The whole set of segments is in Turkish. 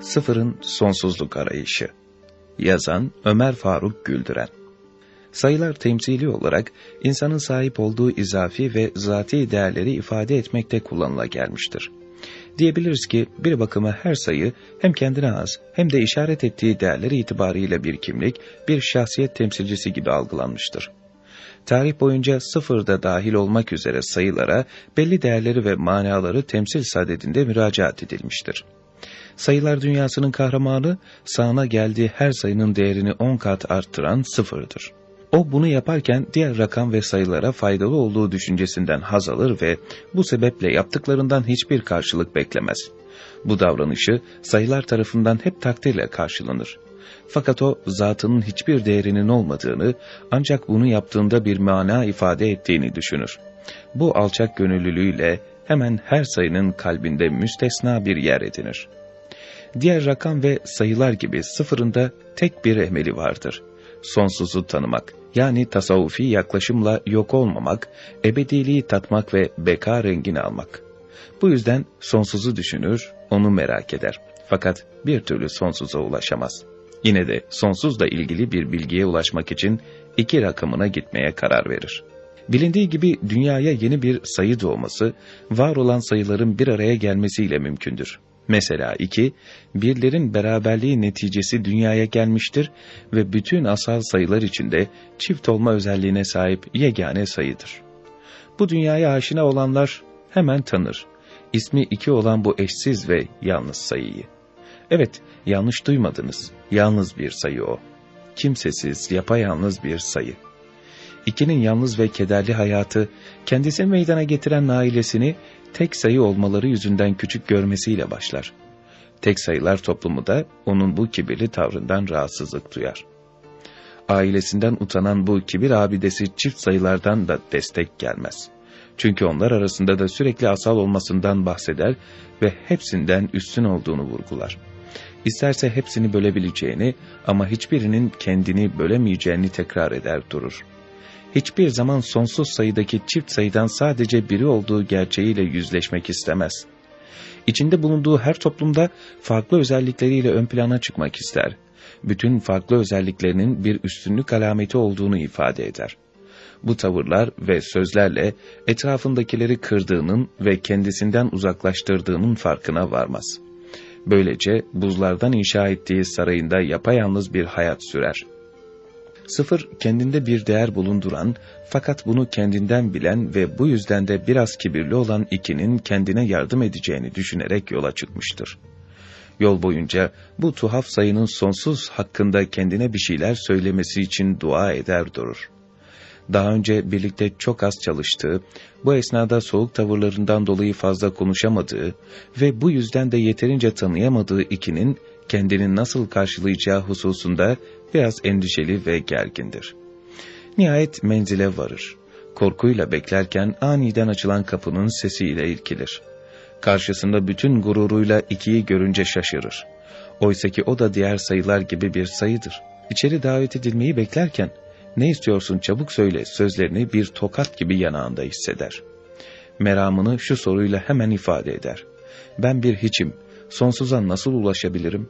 Sıfırın Sonsuzluk Arayışı Yazan Ömer Faruk Güldüren Sayılar temsili olarak insanın sahip olduğu izafi ve zati değerleri ifade etmekte kullanıla gelmiştir. Diyebiliriz ki bir bakıma her sayı hem kendine az hem de işaret ettiği değerleri itibariyle bir kimlik, bir şahsiyet temsilcisi gibi algılanmıştır. Tarih boyunca sıfırda dahil olmak üzere sayılara belli değerleri ve manaları temsil sadedinde müracaat edilmiştir. Sayılar dünyasının kahramanı sağına geldiği her sayının değerini 10 kat arttıran sıfırdır. O bunu yaparken diğer rakam ve sayılara faydalı olduğu düşüncesinden haz alır ve bu sebeple yaptıklarından hiçbir karşılık beklemez. Bu davranışı sayılar tarafından hep takdirle karşılanır. Fakat o zatının hiçbir değerinin olmadığını ancak bunu yaptığında bir mana ifade ettiğini düşünür. Bu alçak gönüllülüğüyle hemen her sayının kalbinde müstesna bir yer edinir. Diğer rakam ve sayılar gibi sıfırında tek bir emeli vardır. Sonsuzu tanımak, yani tasavvufi yaklaşımla yok olmamak, ebediliği tatmak ve beka rengini almak. Bu yüzden sonsuzu düşünür, onu merak eder. Fakat bir türlü sonsuza ulaşamaz. Yine de sonsuzla ilgili bir bilgiye ulaşmak için iki rakamına gitmeye karar verir. Bilindiği gibi dünyaya yeni bir sayı doğması, var olan sayıların bir araya gelmesiyle mümkündür. Mesela iki, birlerin beraberliği neticesi dünyaya gelmiştir ve bütün asal sayılar içinde çift olma özelliğine sahip yegane sayıdır. Bu dünyaya aşina olanlar hemen tanır. İsmi iki olan bu eşsiz ve yalnız sayıyı. Evet, yanlış duymadınız. Yalnız bir sayı o. Kimsesiz, yapayalnız bir sayı. İkinin yalnız ve kederli hayatı, kendisi meydana getiren ailesini tek sayı olmaları yüzünden küçük görmesiyle başlar. Tek sayılar toplumu da onun bu kibirli tavrından rahatsızlık duyar. Ailesinden utanan bu kibir abidesi çift sayılardan da destek gelmez. Çünkü onlar arasında da sürekli asal olmasından bahseder ve hepsinden üstün olduğunu vurgular. İsterse hepsini bölebileceğini ama hiçbirinin kendini bölemeyeceğini tekrar eder durur hiçbir zaman sonsuz sayıdaki çift sayıdan sadece biri olduğu gerçeğiyle yüzleşmek istemez. İçinde bulunduğu her toplumda farklı özellikleriyle ön plana çıkmak ister. Bütün farklı özelliklerinin bir üstünlük alameti olduğunu ifade eder. Bu tavırlar ve sözlerle etrafındakileri kırdığının ve kendisinden uzaklaştırdığının farkına varmaz. Böylece buzlardan inşa ettiği sarayında yapayalnız bir hayat sürer.'' Sıfır kendinde bir değer bulunduran fakat bunu kendinden bilen ve bu yüzden de biraz kibirli olan ikinin kendine yardım edeceğini düşünerek yola çıkmıştır. Yol boyunca bu tuhaf sayının sonsuz hakkında kendine bir şeyler söylemesi için dua eder durur. Daha önce birlikte çok az çalıştığı, bu esnada soğuk tavırlarından dolayı fazla konuşamadığı ve bu yüzden de yeterince tanıyamadığı ikinin kendini nasıl karşılayacağı hususunda biraz endişeli ve gergindir. Nihayet menzile varır. Korkuyla beklerken aniden açılan kapının sesiyle ilkilir. Karşısında bütün gururuyla ikiyi görünce şaşırır. Oysaki o da diğer sayılar gibi bir sayıdır. İçeri davet edilmeyi beklerken, ne istiyorsun çabuk söyle sözlerini bir tokat gibi yanağında hisseder. Meramını şu soruyla hemen ifade eder. Ben bir hiçim, sonsuza nasıl ulaşabilirim?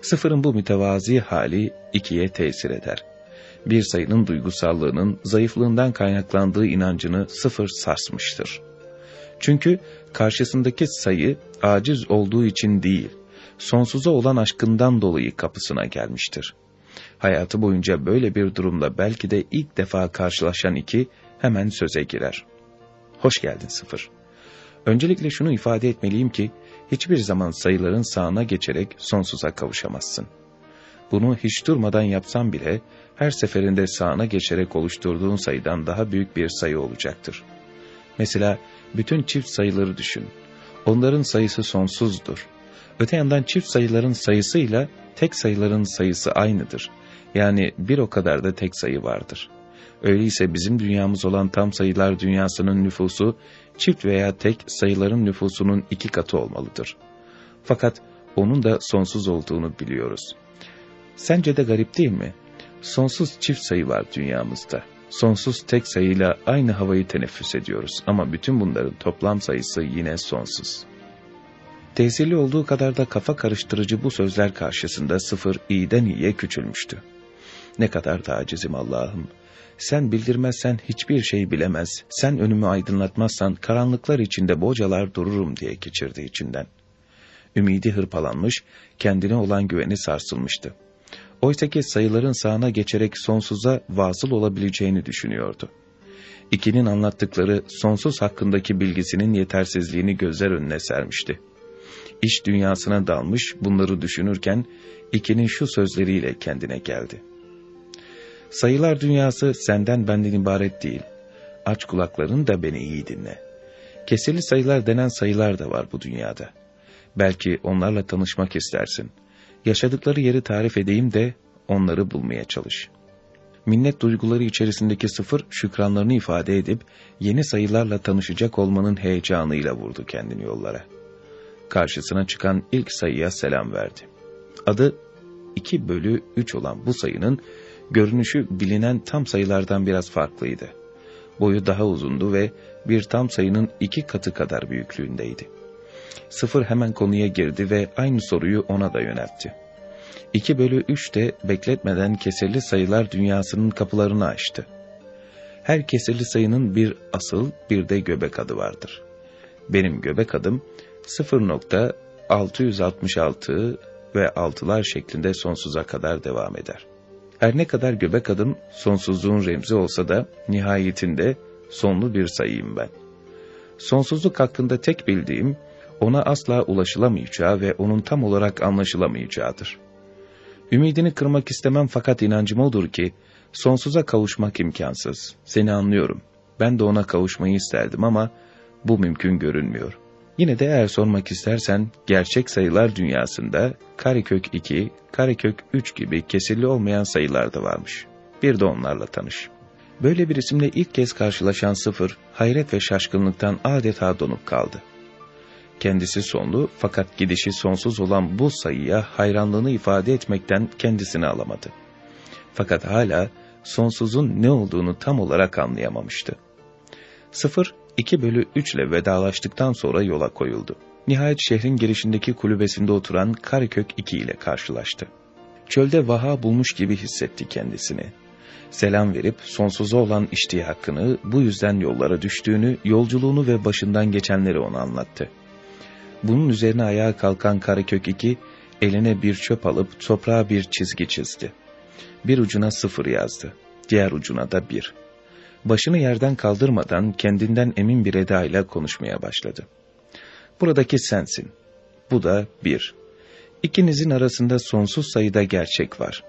Sıfırın bu mütevazi hali ikiye tesir eder. Bir sayının duygusallığının zayıflığından kaynaklandığı inancını sıfır sarsmıştır. Çünkü karşısındaki sayı aciz olduğu için değil, sonsuza olan aşkından dolayı kapısına gelmiştir. Hayatı boyunca böyle bir durumla belki de ilk defa karşılaşan iki hemen söze girer. Hoş geldin sıfır. Öncelikle şunu ifade etmeliyim ki, hiçbir zaman sayıların sağına geçerek sonsuza kavuşamazsın. Bunu hiç durmadan yapsan bile her seferinde sağına geçerek oluşturduğun sayıdan daha büyük bir sayı olacaktır. Mesela bütün çift sayıları düşün. Onların sayısı sonsuzdur. Öte yandan çift sayıların sayısıyla tek sayıların sayısı aynıdır. Yani bir o kadar da tek sayı vardır. Öyleyse bizim dünyamız olan tam sayılar dünyasının nüfusu çift veya tek sayıların nüfusunun iki katı olmalıdır. Fakat onun da sonsuz olduğunu biliyoruz. Sence de garip değil mi? Sonsuz çift sayı var dünyamızda. Sonsuz tek sayıyla aynı havayı teneffüs ediyoruz ama bütün bunların toplam sayısı yine sonsuz. Tesirli olduğu kadar da kafa karıştırıcı bu sözler karşısında sıfır iyiden iyiye küçülmüştü. Ne kadar da acizim Allah'ım. Sen bildirmezsen hiçbir şey bilemez, sen önümü aydınlatmazsan karanlıklar içinde bocalar dururum diye geçirdi içinden. Ümidi hırpalanmış, kendine olan güveni sarsılmıştı. Oysaki sayıların sağına geçerek sonsuza vasıl olabileceğini düşünüyordu. İkinin anlattıkları sonsuz hakkındaki bilgisinin yetersizliğini gözler önüne sermişti. İş dünyasına dalmış bunları düşünürken ikinin şu sözleriyle kendine geldi. Sayılar dünyası senden benden ibaret değil. Aç kulakların da beni iyi dinle. Keseli sayılar denen sayılar da var bu dünyada. Belki onlarla tanışmak istersin. Yaşadıkları yeri tarif edeyim de onları bulmaya çalış. Minnet duyguları içerisindeki sıfır şükranlarını ifade edip yeni sayılarla tanışacak olmanın heyecanıyla vurdu kendini yollara. Karşısına çıkan ilk sayıya selam verdi. Adı 2 bölü 3 olan bu sayının görünüşü bilinen tam sayılardan biraz farklıydı. Boyu daha uzundu ve bir tam sayının iki katı kadar büyüklüğündeydi. Sıfır hemen konuya girdi ve aynı soruyu ona da yöneltti. 2 bölü 3 de bekletmeden kesirli sayılar dünyasının kapılarını açtı. Her kesirli sayının bir asıl bir de göbek adı vardır. Benim göbek adım 0.666 ve altılar şeklinde sonsuza kadar devam eder. Her ne kadar göbek adım sonsuzluğun remzi olsa da nihayetinde sonlu bir sayıyım ben. Sonsuzluk hakkında tek bildiğim ona asla ulaşılamayacağı ve onun tam olarak anlaşılamayacağıdır. Ümidini kırmak istemem fakat inancım odur ki sonsuza kavuşmak imkansız. Seni anlıyorum. Ben de ona kavuşmayı isterdim ama bu mümkün görünmüyor.'' Yine de eğer sormak istersen gerçek sayılar dünyasında karekök 2, karekök 3 gibi kesirli olmayan sayılar da varmış. Bir de onlarla tanış. Böyle bir isimle ilk kez karşılaşan sıfır, hayret ve şaşkınlıktan adeta donup kaldı. Kendisi sonlu fakat gidişi sonsuz olan bu sayıya hayranlığını ifade etmekten kendisini alamadı. Fakat hala sonsuzun ne olduğunu tam olarak anlayamamıştı. Sıfır 2 bölü 3 ile vedalaştıktan sonra yola koyuldu. Nihayet şehrin girişindeki kulübesinde oturan Karakök 2 ile karşılaştı. Çölde vaha bulmuş gibi hissetti kendisini. Selam verip sonsuza olan içtiği hakkını, bu yüzden yollara düştüğünü, yolculuğunu ve başından geçenleri ona anlattı. Bunun üzerine ayağa kalkan Karakök 2, eline bir çöp alıp toprağa bir çizgi çizdi. Bir ucuna sıfır yazdı, diğer ucuna da bir başını yerden kaldırmadan kendinden emin bir edayla konuşmaya başladı. Buradaki sensin. Bu da bir. İkinizin arasında sonsuz sayıda gerçek var.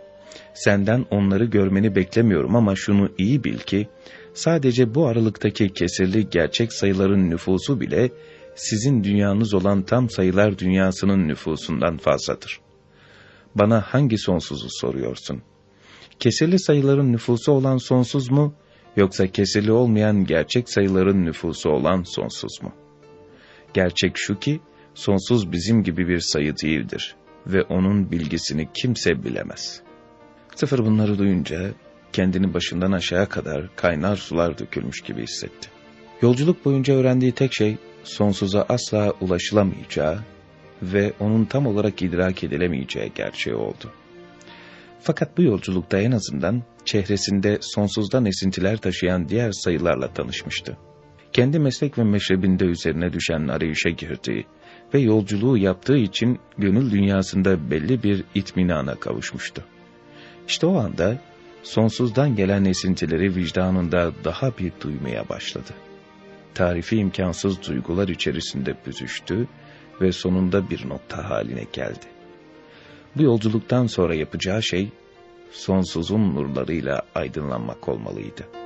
Senden onları görmeni beklemiyorum ama şunu iyi bil ki, sadece bu aralıktaki kesirli gerçek sayıların nüfusu bile, sizin dünyanız olan tam sayılar dünyasının nüfusundan fazladır. Bana hangi sonsuzu soruyorsun? Kesirli sayıların nüfusu olan sonsuz mu, Yoksa kesili olmayan gerçek sayıların nüfusu olan sonsuz mu? Gerçek şu ki, sonsuz bizim gibi bir sayı değildir ve onun bilgisini kimse bilemez. Sıfır bunları duyunca, kendini başından aşağı kadar kaynar sular dökülmüş gibi hissetti. Yolculuk boyunca öğrendiği tek şey, sonsuza asla ulaşılamayacağı ve onun tam olarak idrak edilemeyeceği gerçeği oldu. Fakat bu yolculukta en azından çehresinde sonsuzdan esintiler taşıyan diğer sayılarla tanışmıştı. Kendi meslek ve meşrebinde üzerine düşen arayışa girdiği ve yolculuğu yaptığı için gönül dünyasında belli bir itminana kavuşmuştu. İşte o anda sonsuzdan gelen esintileri vicdanında daha bir duymaya başladı. Tarifi imkansız duygular içerisinde büzüştü ve sonunda bir nokta haline geldi. Bu yolculuktan sonra yapacağı şey, sonsuzun nurlarıyla aydınlanmak olmalıydı.